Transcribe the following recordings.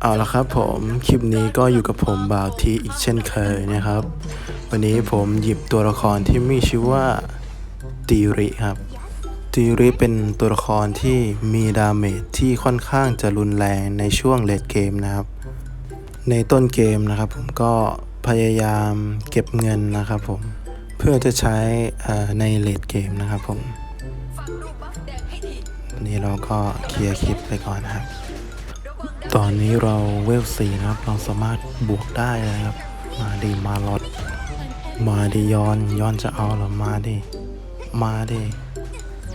เอาละครับผมคลิปนี้ก็อยู่กับผมบ่าวทีอีกเช่นเคยนะครับ วันนี้ผมหยิบตัวละครที่มีชื่อว่าตีริครับตีริเป็นตัวละครที่มีดาเมจที่ค่อนข้างจะรุนแรงในช่วงเลดเกมนะครับ ในต้นเกมนะครับผมก็พยายามเก็บเงินนะครับผมเพื่อจะใช้ในเลดเกมนะครับผมนนี้เราก็เคลียร์คลิปไปก่อนครับ ตอนนี้เราเวลสี่นะครับ เราสามารถบวกได้เลยครับ มาดีมาลอดมาดีย้อนย้อนจะเอาหรอมาดิมาดิ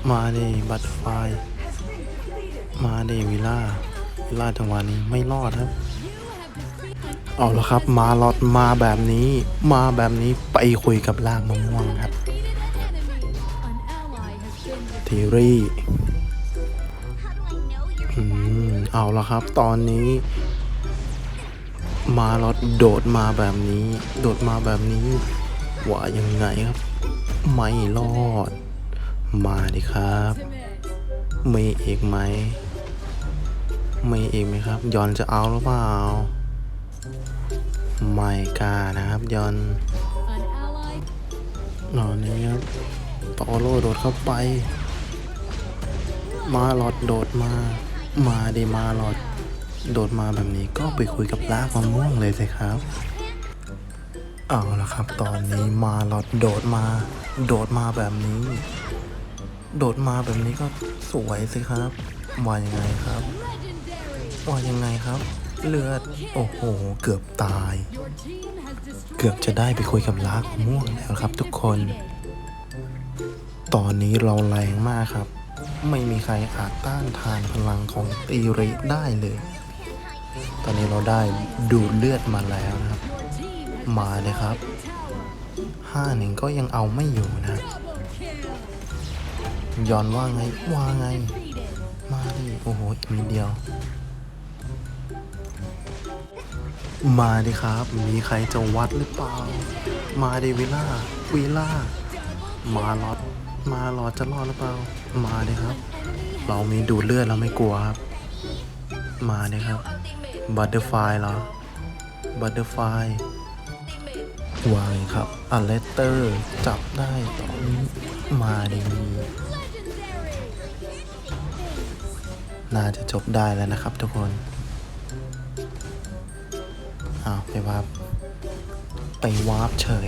มาดิบัตไฟมาดิวิล่าวิล่าจังหวะนี้ไม่รอดครับ เอาละครับ มาลอดมาแบบนี้ มาแบบนี้ไปคุยกับลากมะม่วงครับทีรี่อืม เอาละครับ ตอนนี้ มาลอดโดดมาแบบนี้ โดดมาแบบนี้ว่ายังไงครับ ไม่รอด มาดิครับมีอีกไหมมีอีกไหมครับ ยอนจะเอาหรือเปล่าไม่กล้านะครับยอนนอนนี้ครับตอโร่โดดเข้าไป มาหลอดโดดมา มาดิมาหลอดโดดมาแบบนี้ก็ไปคุยกับลากมะม่วงเลยสิครับ เอาละครับ ตอนนี้มาหลอดโดดมา โดดมาแบบนี้ โดดมาแบบนี้ก็สวยสิครับว่ายังไงครับว่ายังไงครับ เลือดโอ้โห เกือบตาย เกือบจะได้ไปคุยกับลากมะม่วงแล้วครับ ทุกคน ตอนนี้เราแรงมากครับ ไม่มีใครอาจต้านทานพลังของตีริได้เลย ตอนนี้เราได้ดูดเลือดมาแล้วนะครับ มาเลยครับห้าหนึ่งก็ยังเอาไม่อยู่นะย้อนว่าไงว่าไง มาดิโอ้โหอีกนิดเดียว มาดิครับ มีใครจะวัดหรือเปล่า มาดิวิล่าวิล่ามาล็อด มาลอดจะรอดหรือเปล่า มาดิครับ เรามีดูดเลือดเราไม่กลัวครับ มาดิครับ บัตเตอร์ไฟเหรอ บัตเตอร์ไฟวายครับอัลเลสเตอร์จับได้ตอนนี้มาดิน่าจะจบได้แล้วนะครับทุกคนอ้าวไปวาร์ปไปวาร์ปเฉย